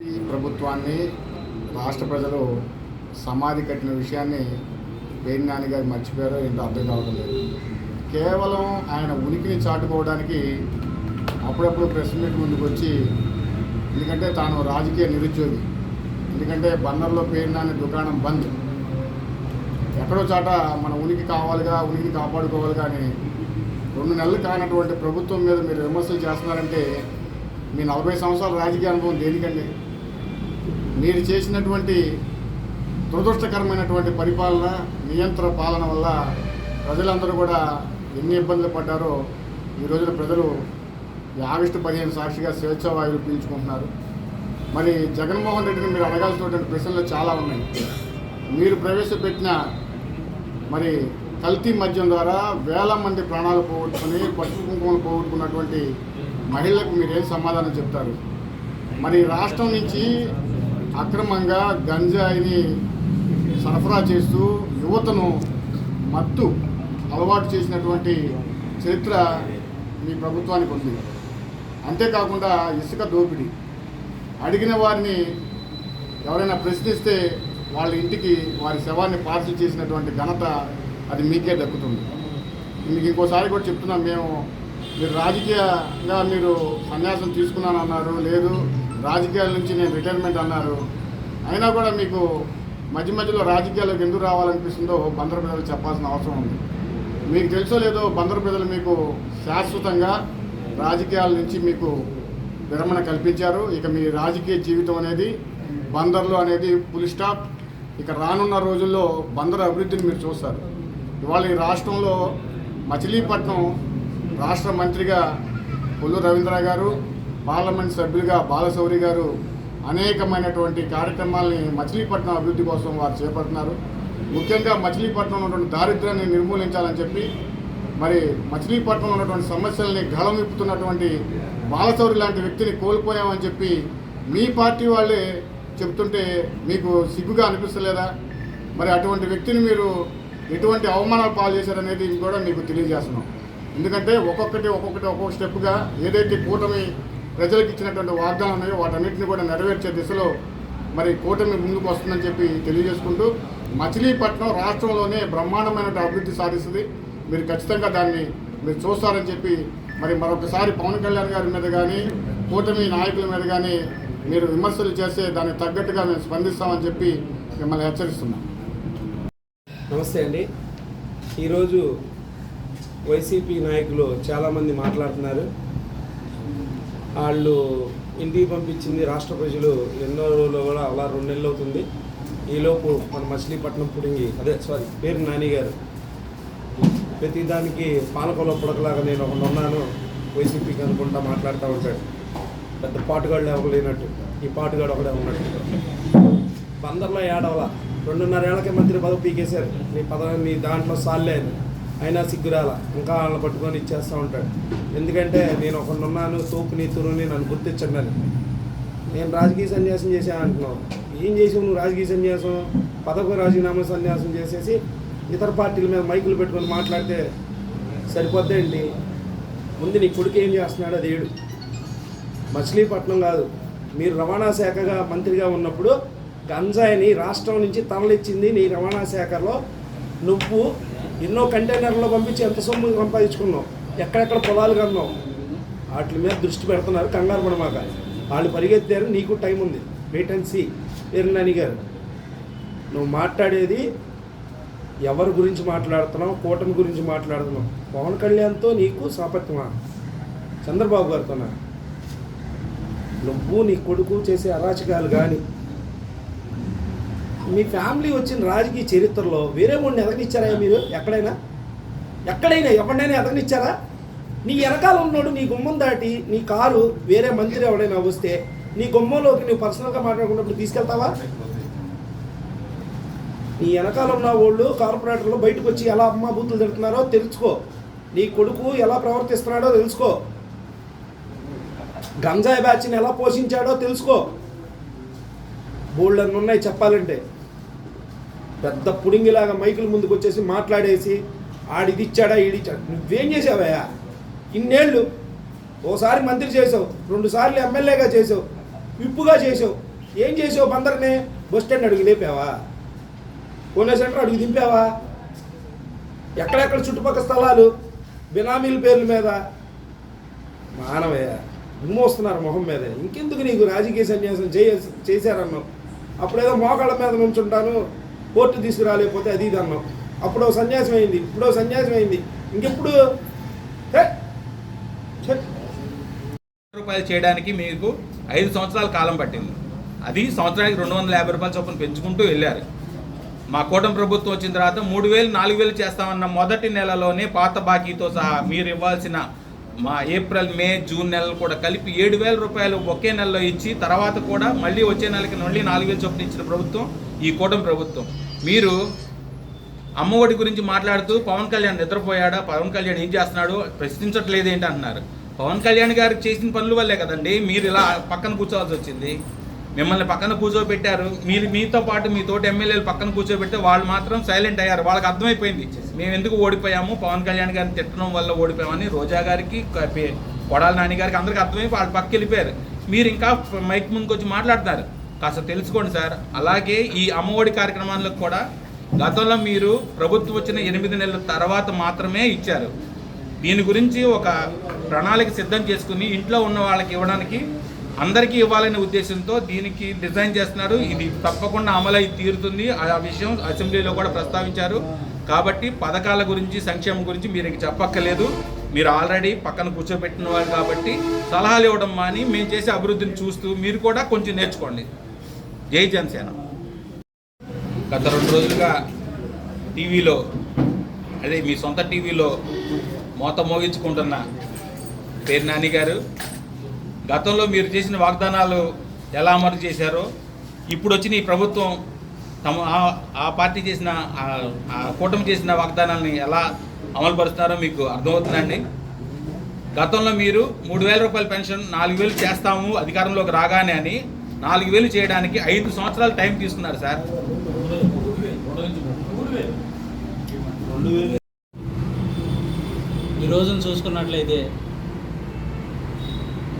ఈ ప్రభుత్వాన్ని రాష్ట్ర ప్రజలు సమాధి కట్టిన విషయాన్ని వేణి గారు మర్చిపోయారో ఏంటో అర్థం కావడం లేదు. కేవలం ఆయన ఉనికిని చాటుకోవడానికి అప్పుడప్పుడు ప్రెస్ మీట్ ముందుకు వచ్చి ఎందుకంటే తాను రాజకీయ నిరుద్యోగి ఎందుకంటే బందర్లో పేరు నాని దుకాణం బంద్. ఎక్కడో చాట మన ఉనికి కావాలిగా ఉనికిని కాపాడుకోవాలి కానీ రెండు నెలలు కానటువంటి ప్రభుత్వం మీద మీరు విమర్శలు చేస్తున్నారంటే మీ నలభై సంవత్సరాల రాజకీయ అనుభవం దేనికండి? మీరు చేసినటువంటి దురదృష్టకరమైనటువంటి పరిపాలన నియంత్రణ పాలన వల్ల ప్రజలందరూ కూడా ఎన్ని ఇబ్బందులు పడ్డారో ఈ రోజున ప్రజలు ఆగస్టు పదిహేను సాక్షిగా స్వేచ్ఛా వాయువులు పీల్చుకుంటున్నారు. మరి జగన్మోహన్ రెడ్డిని మీరు అడగాల్సినటువంటి ప్రశ్నలు చాలా ఉన్నాయి. మీరు ప్రవేశపెట్టిన మరి కల్తీ మద్యం ద్వారా వేల మంది ప్రాణాలు పోగొట్టుకుని పసుపు కుంకుమలు పోగొట్టుకున్నటువంటి మహిళలకు మీరు ఏం సమాధానం చెప్తారు? మరి రాష్ట్రం నుంచి అక్రమంగా గంజాయిని సరఫరా చేస్తూ యువతను మత్తు అలవాటు చేసినటువంటి చరిత్ర మీ ప్రభుత్వానికి ఉంది. అంతేకాకుండా ఇసుక దోపిడీ. అడిగిన వారిని ఎవరైనా ప్రశ్నిస్తే వాళ్ళ ఇంటికి వారి శవాన్ని పార్సిల్ చేసినటువంటి ఘనత అది మీకే దక్కుతుంది. మీకు ఇంకోసారి కూడా చెప్తున్నాం మేము మీరు రాజకీయంగా మీరు సన్యాసం తీసుకున్నాను అన్నారు లేదు రాజకీయాల నుంచి నేను రిటైర్మెంట్ అన్నారు. అయినా కూడా మీకు మధ్య మధ్యలో రాజకీయాలకు ఎందుకు రావాలనిపిస్తుందో బందరు ప్రజలు చెప్పాల్సిన అవసరం ఉంది. మీకు తెలుసో లేదో బందరు ప్రజలు మీకు శాశ్వతంగా రాజకీయాల నుంచి మీకు విరమణ కల్పించారు. ఇక మీ రాజకీయ జీవితం అనేది బందర్లు అనేది ఫుల్ స్టాప్ ఇక రానున్న రోజుల్లో బందర్ అభివృద్ధిని మీరు చూస్తారు. ఇవాళ ఈ రాష్ట్రంలో మచిలీపట్నం రాష్ట్ర మంత్రిగా కొల్లు రవీంద్ర గారు పార్లమెంట్ సభ్యులుగా బాలశౌరి గారు అనేకమైనటువంటి కార్యక్రమాల్ని మచిలీపట్నం అభివృద్ధి కోసం వారు చేపడుతున్నారు. ముఖ్యంగా మచిలీపట్నంలో ఉన్నటువంటి దారిద్ర్యాన్ని నిర్మూలించాలని చెప్పి మరి మచిలీపట్నంలో ఉన్నటువంటి సమస్యల్ని గళం విప్పుతున్నటువంటి బాలశౌరి లాంటి వ్యక్తిని కోల్పోయామని చెప్పి మీ పార్టీ వాళ్ళే చెప్తుంటే మీకు సిగ్గుగా అనిపిస్తలేదా? మరి అటువంటి వ్యక్తిని మీరు ఎటువంటి అవమానాలు పాలు చేశారనేది కూడా మీకు తెలియజేస్తున్నాం. ఎందుకంటే ఒక్కొక్కటి ఒక్కొక్కటి ఒక్కొక్క స్టెప్గా ఏదైతే కూటమి ప్రజలకు ఇచ్చినటువంటి వాగ్దానం ఉన్నాయో వాటన్నిటిని కూడా నెరవేర్చే దిశలో మరి కూటమి ముందుకు వస్తుందని చెప్పి తెలియజేసుకుంటూ మచిలీపట్నం రాష్ట్రంలోనే బ్రహ్మాండమైన అభివృద్ధి సాధిస్తుంది. మీరు ఖచ్చితంగా దాన్ని మీరు చూస్తారని చెప్పి మరి మరొకసారి పవన్ కళ్యాణ్ గారి మీద కానీ కూటమి నాయకుల మీద కానీ మీరు విమర్శలు చేస్తే దానికి తగ్గట్టుగా మేము స్పందిస్తామని చెప్పి మిమ్మల్ని హెచ్చరిస్తున్నాం. నమస్తే అండి. ఈరోజు వైసీపీ నాయకులు చాలామంది మాట్లాడుతున్నారు. వాళ్ళు ఇంటికి పంపించింది రాష్ట్ర ప్రజలు ఎన్నో రోజులు కూడా అలా రెండు నెలలు అవుతుంది. ఈలోపు మన మచిలీపట్నం పుడింగి అదే సారీ పేరు నాని గారు. ప్రతిదానికి పాలకొల పుడకలాగా నేను ఒకటి ఉన్నాను వైసీపీకి అనుకుంటా మాట్లాడుతూ ఉంటాడు. పెద్ద పాటుగాళ్ళు ఎవరు లేనట్టు ఈ పాటుగాడు ఒకడే ఉన్నట్టు బందర్లో ఏడవల. రెండున్నర ఏళ్ళకే మంత్రి పదవి పీకేశారు. నీ పదవి నీ దాంట్లో సాల్లే అని అయినా సిగ్గురాల. ఇంకా వాళ్ళని పట్టుకొని ఇచ్చేస్తూ ఉంటాడు. ఎందుకంటే నేను ఒకడు ఉన్నాను తోపుని తురుని నన్ను గుర్తించండి అని నేను రాజకీయ సన్యాసం చేశా అంటున్నావు. ఏం చేసావు నువ్వు రాజకీయ సన్యాసం? పదవి రాజీనామా సన్యాసం చేసేసి ఇతర పార్టీల మీద మైకులు పెట్టుకొని మాట్లాడితే సరిపోద్దండి. ముందు నీ కొడుకు ఏం చేస్తున్నాడో అది ఏడు. మచిలీపట్నం కాదు. మీరు రవాణా శాఖగా మంత్రిగా ఉన్నప్పుడు గంజాయిని రాష్ట్రం నుంచి తరలిచ్చింది నీ రవాణా శాఖలో నువ్వు ఎన్నో కంటైనర్లో పంపించి ఎంత సొమ్ము సంపాదించుకున్నావు ఎక్కడెక్కడ పొలాలు కన్నావు వాటి మీద దృష్టి పెడుతున్నారు కంగారు పడమాక. వాళ్ళు పరిగెత్తారు నీకు టైం ఉంది. వెయిట్ అండ్ సీ గారు నువ్వు మాట్లాడేది ఎవరి గురించి మాట్లాడుతున్నావు? కూటమి గురించి మాట్లాడుతున్నావు? పవన్ కళ్యాణ్తో నీకు సాపత్యమా? చంద్రబాబు గారితోనా? నువ్వు నీ కొడుకు చేసే అరాచకాలు కానీ మీ ఫ్యామిలీ వచ్చిన రాజకీయ చరిత్రలో వేరే మూడిని ఎదగనిచ్చారా మీరు? ఎక్కడైనా? ఎక్కడైనా? ఎవరినైనా ఎదగనిచ్చారా నీ వెనకాల ఉన్నోడు నీ గుమ్మం దాటి నీ కారు వేరే మంత్రి ఎవడైనా వస్తే నీ గుమ్మంలోకి నువ్వు పర్సనల్గా మాట్లాడుకున్నప్పుడు తీసుకెళ్తావా? నీ వెనకాల ఉన్న వాళ్ళు కార్పొరేటర్లు బయటకు వచ్చి ఎలా అమ్మ బూతులు తిడుతున్నారో తెలుసుకో. నీ కొడుకు ఎలా ప్రవర్తిస్తున్నాడో తెలుసుకో. గంజాయి బ్యాచ్ని ఎలా పోషించాడో తెలుసుకో. బోల్డన్ని ఉన్నాయి చెప్పాలంటే. పెద్ద పుడింగిలాగా మైకుల ముందుకు వచ్చేసి మాట్లాడేసి ఆడిది ఇచ్చాడా ఈడిచ్చాడా నువ్వేం చేసావయ్యా? ఇన్నేళ్ళు ఓసారి మంత్రి చేసావు రెండుసార్లు ఎమ్మెల్యేగా చేసావు విప్పుగా చేసావు. ఏం చేసావు బందర్ని బస్ స్టాండ్ అడుగు లేపావా? కోనే సెంటర్ అడుగు దింపావా? ఎక్కడెక్కడ చుట్టుపక్కల స్థలాలు బినామీల పేర్ల మీద? మానవయ్య ఉమ్మోస్తున్నారు మొహం మీద. ఇంకెందుకు నీకు రాజకీయ సన్యాసం చేయ చేశారన్నావు? అప్పుడేదో మోకాళ్ళ మీద నుంచుంటాను. కోర్టు తీసుకురాలేకపోతే అది ఇది అన్నాం అప్పుడో సన్యాసం అయింది ఇప్పుడో సన్యాసం అయింది. ఇంకెప్పుడు? రూపాయలు చేయడానికి మీకు ఐదు సంవత్సరాల కాలం పట్టింది. అది సంవత్సరానికి రెండు వందల యాభై రూపాయల చొప్పున పెంచుకుంటూ వెళ్ళారు. మా కూటమి ప్రభుత్వం వచ్చిన తర్వాత మూడు వేలు నాలుగు వేలు చేస్తామన్న మొదటి నెలలోనే పాత బాకీతో సహా మీరు ఇవ్వాల్సిన మా ఏప్రిల్ మే జూన్ నెలలు కూడా కలిపి ఏడు వేల రూపాయలు ఒకే నెలలో ఇచ్చి తర్వాత కూడా మళ్ళీ వచ్చే నెలకి మళ్ళీ నాలుగు వేలు చొప్పున ఇచ్చిన ప్రభుత్వం ఈ కూటమి ప్రభుత్వం. మీరు అమ్మఒడి గురించి మాట్లాడుతూ పవన్ కళ్యాణ్ నిద్రపోయాడా? పవన్ కళ్యాణ్ ఏం చేస్తున్నాడు? ప్రశ్నించట్లేదు ఏంటి అంటున్నారు. పవన్ కళ్యాణ్ గారికి చేసిన పనుల వల్లే కదండి మీరు ఇలా పక్కన కూర్చోవాల్సి వచ్చింది. మిమ్మల్ని పక్కన కూర్చోబెట్టారు. మీరు మీతో పాటు మీ తోటి ఎమ్మెల్యేలు పక్కన కూర్చోబెట్టి వాళ్ళు మాత్రం సైలెంట్ అయ్యారు. వాళ్ళకి అర్థమైపోయింది. మేము ఎందుకు ఓడిపోయాము? పవన్ కళ్యాణ్ గారిని తిట్టడం వల్ల ఓడిపోయామని రోజా గారికి కొడాల నాని గారికి అందరికి అర్థమై వాళ్ళు పక్క వెళ్ళిపోయారు. మీరు ఇంకా మైక్ ముందుకు వచ్చి మాట్లాడతారు కాస్త తెలుసుకోండి సార్. అలాగే ఈ అమ్మఒడి కార్యక్రమాలకు కూడా గతంలో మీరు ప్రభుత్వం వచ్చిన ఎనిమిది నెలల తర్వాత మాత్రమే ఇచ్చారు. దీని గురించి ఒక ప్రణాళిక సిద్ధం చేసుకుని ఇంట్లో ఉన్న వాళ్ళకి ఇవ్వడానికి అందరికీ ఇవ్వాలనే ఉద్దేశంతో దీనికి డిజైన్ చేస్తున్నారు. ఇది తప్పకుండా అమలై తీరుతుంది. ఆ విషయం అసెంబ్లీలో కూడా ప్రస్తావించారు. కాబట్టి పథకాల గురించి సంక్షేమం గురించి మీరు ఇంక చెప్పక్కర్లేదు. మీరు ఆల్రెడీ పక్కన కూర్చోబెట్టిన వాళ్ళు కాబట్టి సలహాలు ఇవ్వడం మాని మేము చేసే అభివృద్ధిని చూస్తూ మీరు కూడా కొంచెం నేర్చుకోండి. జై జనసేన. గత రెండు రోజులుగా టీవీలో అదే మీ సొంత టీవీలో మోత మోగించుకుంటున్న పేరు నాని గారు గతంలో మీరు చేసిన వాగ్దానాలు ఎలా అమలు చేశారో ఇప్పుడు వచ్చిన ఈ ప్రభుత్వం తమ ఆ- ఆ పార్టీ చేసిన ఆ- ఆ కూటమి చేసిన వాగ్దానాలని ఎలా అమలుపరుస్తున్నారో మీకు అర్థమవుతుందండి గతంలో మీరు మూడు వేల రూపాయల పెన్షన్ నాలుగు వేలు చేస్తాము అధికారంలోకి రాగానే అని నాలుగు వేలు చేయడానికి ఐదు సంవత్సరాలు టైం తీసుకున్నారు సార్. ఈ రోజును చూసుకున్నట్లయితే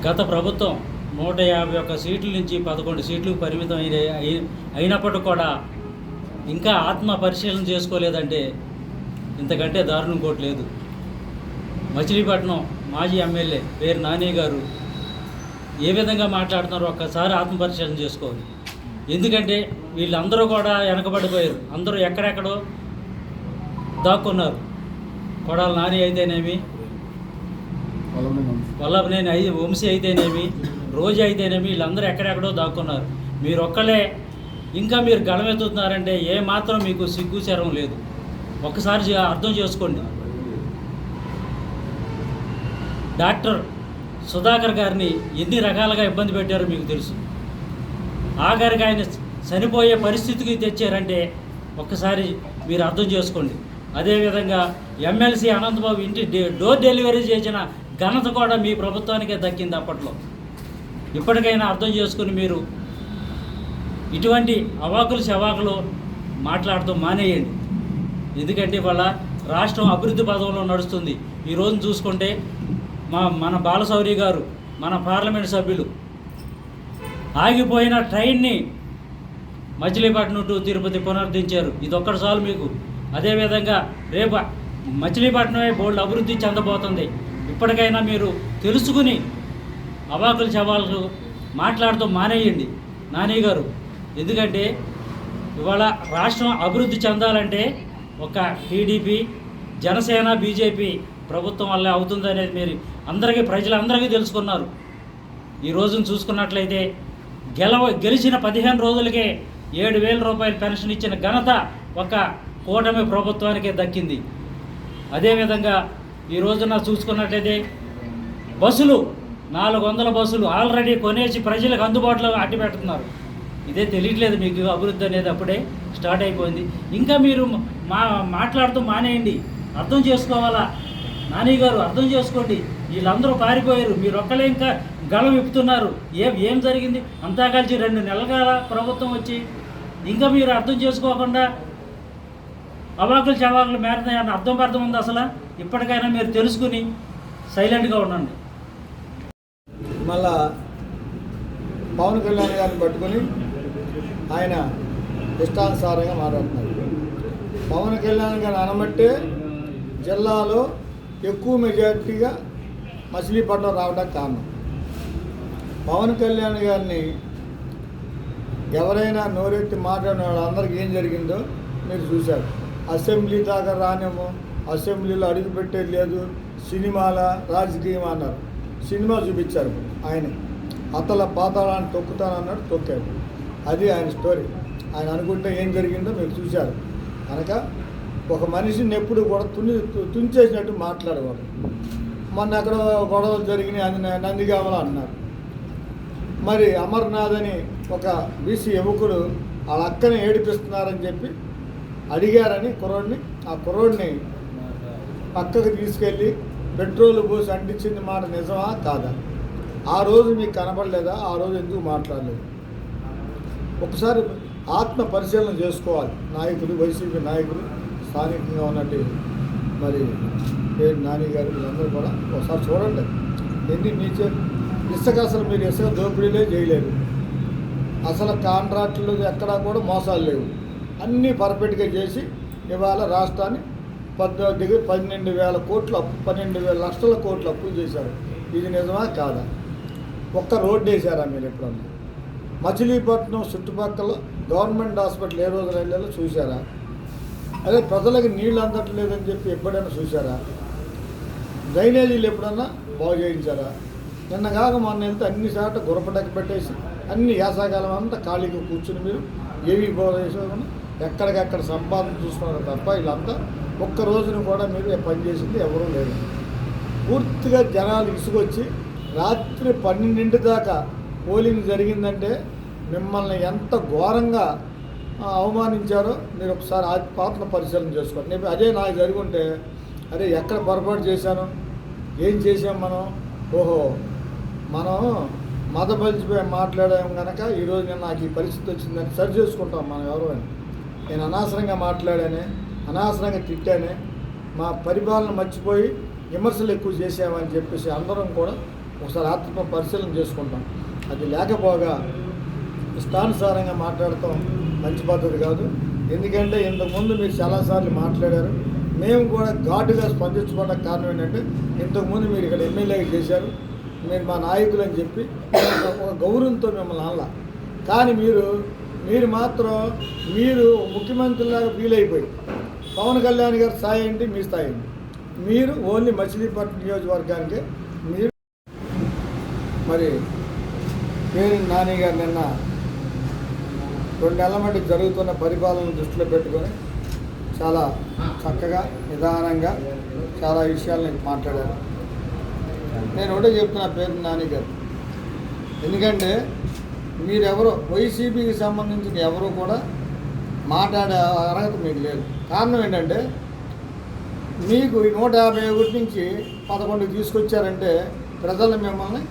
గత ప్రభుత్వం నూట యాభై ఒక్క సీట్ల నుంచి పదకొండు సీట్లకు పరిమితం అయిన అయినప్పటికీ కూడా ఇంకా ఆత్మ పరిశీలన చేసుకోలేదంటే ఇంతకంటే దారుణం కోట్లేదు మచిలీపట్నం మాజీ ఎమ్మెల్యే పేరు నాని గారు ఏ విధంగా మాట్లాడుతున్నారో ఒక్కసారి ఆత్మపరిశీలన చేసుకోవాలి. ఎందుకంటే వీళ్ళందరూ కూడా వెనకబడిపోయారు. అందరూ ఎక్కడెక్కడో దాక్కున్నారు. కొడాల నాని అయితేనేమి వల్లభనేని అయి వంశీ అయితేనేమి రోజు అయితేనేమి వీళ్ళందరూ ఎక్కడెక్కడో దాక్కున్నారు. మీరు ఒక్కలే ఇంకా మీరు గళమెత్తుతున్నారంటే ఏ మాత్రం మీకు సిగ్గు శరం లేదు. ఒక్కసారి అర్థం చేసుకోండి. డాక్టర్ సుధాకర్ గారిని ఎన్ని రకాలుగా ఇబ్బంది పెట్టారో మీకు తెలుసు. ఆఖరికి ఆయన చనిపోయే పరిస్థితికి తెచ్చారంటే ఒక్కసారి మీరు అర్థం చేసుకోండి. అదేవిధంగా ఎమ్మెల్సీ అనంతబాబు ఇంటి డోర్ డెలివరీ చేసిన ఘనత కూడా మీ ప్రభుత్వానికే దక్కింది అప్పట్లో. ఇప్పటికైనా అర్థం చేసుకుని మీరు ఇటువంటి అవాకులు శవాకులు మాట్లాడటం మానేయండి. ఎందుకంటే వాళ్ళ రాష్ట్రం అభివృద్ధి పదంలో నడుస్తుంది. ఈరోజు రోజు చూసుకుంటే మా మన బాలశౌరి గారు మన పార్లమెంట్ సభ్యులు. ఆగిపోయిన ట్రైన్ని మచిలీపట్నం టు తిరుపతి పునరుద్ధరించారు ఇది ఒక్కటి చాలు మీకు. అదేవిధంగా రేపు మచిలీపట్నమే బోర్డు అభివృద్ధి చెందబోతుంది. ఇప్పటికైనా మీరు తెలుసుకుని అవాకులు చవాళ్ళు మాట్లాడుతూ మానేయండి నాని గారు ఎందుకంటే ఇవాళ రాష్ట్రం అభివృద్ధి చెందాలంటే ఒక టీడీపీ జనసేన బీజేపీ ప్రభుత్వం వల్లే అవుతుంది అనేది మీరు అందరికీ ప్రజలందరికీ తెలుసుకున్నారు. ఈ రోజును చూసుకున్నట్లయితే గెలవ గెలిచిన పదిహేను రోజులకే ఏడు వేల రూపాయలు పెన్షన్ ఇచ్చిన ఘనత ఒక కూటమి ప్రభుత్వానికే దక్కింది. అదేవిధంగా ఈ రోజున చూసుకున్నట్లయితే బస్సులు నాలుగు వందల బస్సులు ఆల్రెడీ కొనేసి ప్రజలకు అందుబాటులో అట్టి పెడుతున్నారు. ఇదే తెలియట్లేదు మీకు అభివృద్ధి అనేది అప్పుడే స్టార్ట్ అయిపోయింది. ఇంకా మీరు మా మాట్లాడుతూ మానేయండి. అర్థం చేసుకోవాలా? నాని గారు అర్థం చేసుకోండి. వీళ్ళందరూ పారిపోయారు. మీరు ఒక్కలే ఇంకా గళం విప్పుతున్నారు. ఏం ఏం జరిగింది? అంతా కలిసి రెండు నెలల ప్రభుత్వం వచ్చి ఇంకా మీరు అర్థం చేసుకోకుండా అవాకులు చవాకులు మేరుతున్నాయన్న అర్థం అర్థం ఉంది అసలు? ఇప్పటికైనా మీరు తెలుసుకుని సైలెంట్గా ఉండండి. మళ్ళా పవన్ కళ్యాణ్ గారిని పట్టుకొని ఆయన ఇష్టానుసారంగా మాట్లాడుతున్నారు. పవన్ కళ్యాణ్ గారిని అనబట్టే జిల్లాలో ఎక్కువ మెజార్టీగా మచిలీపట్నం రావడానికి కారణం. పవన్ కళ్యాణ్ గారిని ఎవరైనా నోరెత్తి మాట్లాడిన వాళ్ళందరికీ ఏం జరిగిందో మీరు చూశారు. అసెంబ్లీ దాకా రానేమో అసెంబ్లీలో అడుగు పెట్టేది లేదు సినిమాల రాజకీయం అన్నారు. సినిమా చూపించారు ఆయన. అతల పాతాళాన్ని తొక్కుతానన్నాడు తొక్కాడు. అది ఆయన స్టోరీ. ఆయన అనుకుంటే ఏం జరిగిందో మీరు చూశారు. కనుక ఒక మనిషిని ఎప్పుడు కూడా తుని తుంచేసినట్టు మాట్లాడేవాడు మొన్న అక్కడ గొడవలు జరిగినాయి అని నందిగామలు అన్నారు. మరి అమర్నాథ్ అని ఒక బీసీ యువకుడు వాళ్ళ అక్కని ఏడిపిస్తున్నారని చెప్పి అడిగారని కుర్రోడిని. ఆ కుర్రోడిని పక్కకు తీసుకెళ్ళి పెట్రోల్ పోసి అంటించింది మాట నిజమా కాదా? ఆ రోజు మీకు కనపడలేదా? ఆ రోజు ఎందుకు మాట్లాడలేదు? ఒకసారి ఆత్మ పరిశీలన చేసుకోవాలి నాయకులు వైసీపీ నాయకులు. స్థానికంగా ఉన్నట్టు మరి పేరు నాని గారు వీళ్ళందరూ కూడా ఒకసారి చూడండి. ఎన్ని మీ ఇసుక అసలు మీరు ఇసుక దోపిడీలే చేయలేరు. అసలు కాంట్రాక్టులు ఎక్కడా కూడా మోసాలు లేవు. అన్నీ పర్ఫెక్ట్గా చేసి ఇవాళ రాష్ట్రాన్ని పద్నాలుగు దగ్గర పన్నెండు వేల కోట్లు అప్పు పన్నెండు వేల లక్షల కోట్లు అప్పులు చేశారు. ఇది నిజమా కాదా? ఒక్క రోడ్డు వేసారా మీరు ఎప్పుడన్నా? మచిలీపట్నం చుట్టుపక్కల గవర్నమెంట్ హాస్పిటల్ ఏ రోజులు వెళ్ళాలో చూసారా అదే ప్రజలకు నీళ్ళు అందట్లేదని చెప్పి ఎప్పుడైనా చూసారా డ్రైనేజీలు ఎప్పుడన్నా బాగు చేయించారా? నిన్న కాక మొన్న వెళ్తే అన్ని సార్లు గురపడకి పెట్టేసి అన్ని యాసాకాలం అంతా ఖాళీగా కూర్చుని మీరు ఏవి బాగు చేసేవాళ్ళు ఎక్కడికెక్కడ సంపాదన చూస్తున్నారు తప్ప వీళ్ళంతా ఒక్క రోజున కూడా మీరు పని చేసింది ఎవరూ లేదు పూర్తిగా జనాలు ఇసుకొచ్చి రాత్రి పన్నెండింటి దాకా పోలింగ్ జరిగిందంటే మిమ్మల్ని ఎంత ఘోరంగా అవమానించారో మీరు ఒకసారి ఆ పాత్ర పరిశీలన చేసుకోండి. నేను అదే నాకు జరిగి ఉంటే అరే ఎక్కడ పొరపాటు చేశాను? ఏం చేసాం మనం? ఓహో మనం మతపరిచిపోయి మాట్లాడాం కనుక ఈరోజు నేను నాకు ఈ పరిస్థితి వచ్చిందని సరి చేసుకుంటాం మనం ఎవరు అని. నేను అనవసరంగా మాట్లాడానే అనవసరంగా తిట్టానే మా పరిపాలన మర్చిపోయి విమర్శలు ఎక్కువ చేసామని చెప్పేసి అందరం కూడా ఒకసారి ఆత్మ పరిశీలన చేసుకుంటాం. అది లేకపోగా ఇష్టానుసారంగా మాట్లాడటం మంచి పద్ధతి కాదు. ఎందుకంటే ఇంతకుముందు మీరు చాలాసార్లు మాట్లాడారు. మేము కూడా ఘాటుగా స్పందించుకోవడానికి కారణం ఏంటంటే ఇంతకుముందు మీరు ఇక్కడ ఎమ్మెల్యేగా చేశారు. మీరు మా నాయకులు అని చెప్పి ఒక గౌరవంతో మిమ్మల్ని అనలా. కానీ మీరు మీరు మాత్రం మీరు ముఖ్యమంత్రిలాగా ఫీల్ అయిపోయి పవన్ కళ్యాణ్ గారి స్థాయి ఏంటి? మీ స్థాయి ఏంటి? మీరు ఓన్లీ మచిలీపట్నం నియోజకవర్గానికి మీరు మరి పేరు నాని గారు నిన్న రెండు నెలల మటుకు జరుగుతున్న పరిపాలన దృష్టిలో పెట్టుకొని చాలా చక్కగా నిదానంగా చాలా విషయాలను మాట్లాడాను నేను ఒకటే చెప్తున్నా పేరు నాని గారు. ఎందుకంటే మీరెవరో వైసీపీకి సంబంధించిన ఎవరు కూడా మాట్లాడే అర్హత మీకు లేదు. కారణం ఏంటంటే మీకు ఈ నూట యాభై ఒకటి నుంచి పదకొండుకి తీసుకొచ్చారంటే ప్రజలు మిమ్మల్ని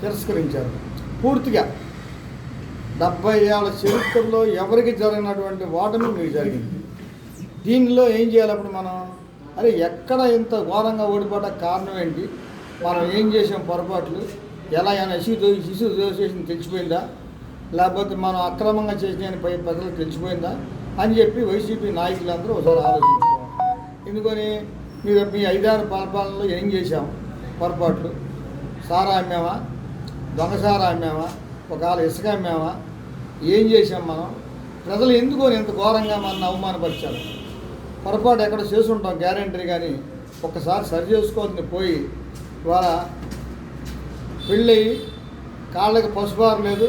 తిరస్కరించారు. పూర్తిగా డెబ్బై ఏళ్ళ చరిత్రలో ఎవరికి జరిగినటువంటి ఓటమి మీకు జరిగింది? దీనిలో ఏం చేయాలి అప్పుడు మనం? అరే ఎక్కడ ఇంత ఘోరంగా ఓడిపోవడానికి కారణం ఏంటి? మనం ఏం చేసాం పొరపాట్లు? ఎలా అయినా శిశు శిశు చేసిన తెలిసిపోయిందా? లేకపోతే మనం అక్రమంగా చేసిన పై ప్రజలకు తెలిసిపోయిందా? అని చెప్పి వైసీపీ నాయకులందరూ ఒకసారి ఆలోచించుకోవాలి. ఎందుకని? మీరు మీ ఐదారు పరిపాలనలో ఏం చేశాం? పొరపాట్లు. సారా అమ్మామా దొంగ సారా అమ్మామా ఒకవేళ ఇసుక అమ్మామా? ఏం చేసాం మనం? ప్రజలు ఎందుకు ఇంత ఘోరంగా మనల్ని అవమానపరిచారు? పొరపాటు ఎక్కడ చేసుంటాం గ్యారంటీ కానీ ఒక్కసారి సరి చేసుకోవాలని పోయి ఇవాళ పెళ్ళయి కాళ్ళకి పసుపారు లేదు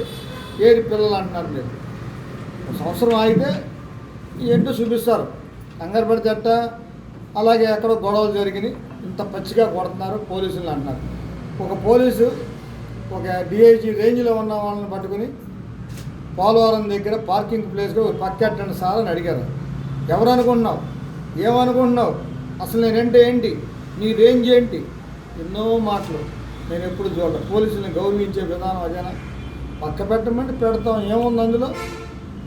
ఏరి పిల్లలు అంటున్నారు లేదు సంవత్సరం ఆగితే ఏంటో చూపిస్తారు. కంగారు పడితే అట్ట అలాగే ఎక్కడో గొడవలు జరిగినాయి. ఇంత పచ్చిగా కొడుతున్నారు పోలీసులు అంటున్నారు. ఒక పోలీసు ఒక డిఐజీ రేంజ్లో ఉన్న వాళ్ళని పట్టుకుని పోలవరం దగ్గర పార్కింగ్ ప్లేస్లో పక్కెట్టండి సార్ అని అడిగారు. ఎవరు అనుకుంటున్నావు ఏమనుకుంటున్నావు? అసలు నేనంటే ఏంటి? నీ రేంజ్ ఏంటి? ఎన్నో మాటలు. నేను ఎప్పుడు చూడలేదు పోలీసులను గౌరవించే విధానం అదేనా? పక్క పెట్టమంటే పెడతాం. ఏముంది అందులో?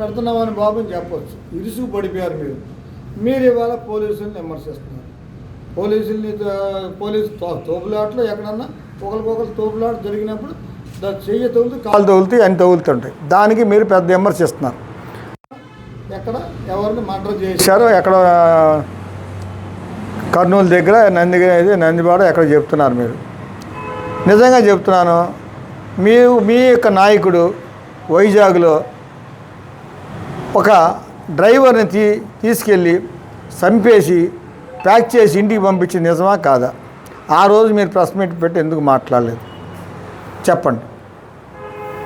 పెడుతున్నామని బాబుని చెప్పవచ్చు ఇరుసుకు పడిపోయారు మీరు. మీరు ఇవాళ పోలీసుల్ని విమర్శిస్తున్నారు. పోలీసుల్ని పోలీసు తో- ఎక్కడన్నా ఒకరికొకరు తోపులాట జరిగినప్పుడు చెయ్యి తగులుతూ కాలు తగులుతూ అన్ని తగులుతుంటాయి. దానికి మీరు పెద్ద విమర్శిస్తున్నారు ఎక్కడ? ఎవరిని మర్డర్ చేశారో ఎక్కడ కర్నూలు దగ్గర నంది ఇది నందివాడ ఎక్కడ చెప్తున్నారు మీరు? నిజంగా చెప్తున్నాను మీ మీ యొక్క నాయకుడు వైజాగ్లో ఒక డ్రైవర్ని తీ తీసుకెళ్ళి చంపేసి ప్యాక్ చేసి ఇంటికి పంపించి నిజమా కాదా? ఆ రోజు మీరు ప్రెస్ మీట్ పెట్టి ఎందుకు మాట్లాడలేదు? చెప్పండి.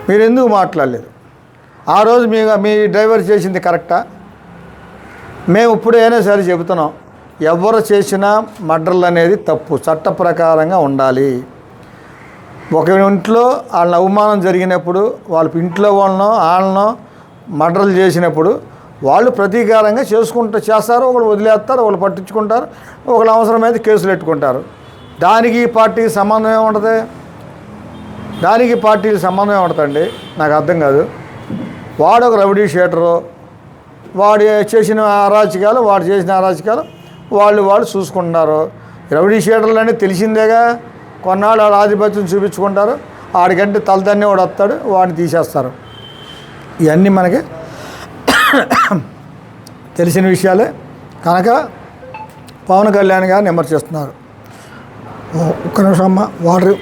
మీరు ఎందుకు మాట్లాడలేదు? ఆ రోజు మీ మీ డ్రైవర్ చేసింది కరెక్టా? మేము ఇప్పుడైనా సరే చెబుతున్నాం ఎవరు చేసినా మర్డర్లు అనేది తప్పు చట్ట ప్రకారంగా ఉండాలి. ఒక ఇంట్లో వాళ్ళ అవమానం జరిగినప్పుడు వాళ్ళ ఇంట్లో వాళ్ళనో వాళ్ళనో మర్డర్లు చేసినప్పుడు వాళ్ళు ప్రతీకారంగా చేసుకుంటూ చేస్తారు ఒకళ్ళు వదిలేస్తారు ఒకళ్ళు పట్టించుకుంటారు ఒకళ్ళు అవసరమైతే కేసులు పెట్టుకుంటారు. దానికి ఈ పార్టీకి సంబంధం ఏముంటుంది? దానికి పార్టీలు సంబంధం ఏముంటుందండి నాకు అర్థం కాదు. వాడు ఒక రౌడీ షీటరు వాడు చేసిన అరాచకాలు వాడు చేసిన అరాచకాలు వాళ్ళు వాళ్ళు చూసుకుంటున్నారు. రౌడీ షీటర్లు అనేది తెలిసిందేగా కొన్నాళ్ళు వాళ్ళ ఆధిపత్యం చూపించుకుంటారు ఆడికంటే తలదన్నే వాడు వస్తాడు వాడిని తీసేస్తారు. ఇవన్నీ మనకి తెలిసిన విషయాలే. కనుక పవన్ కళ్యాణ్ గారు నెంబర్ చేస్తున్నారు ఒక్క నిమిషం అమ్మ వాటర్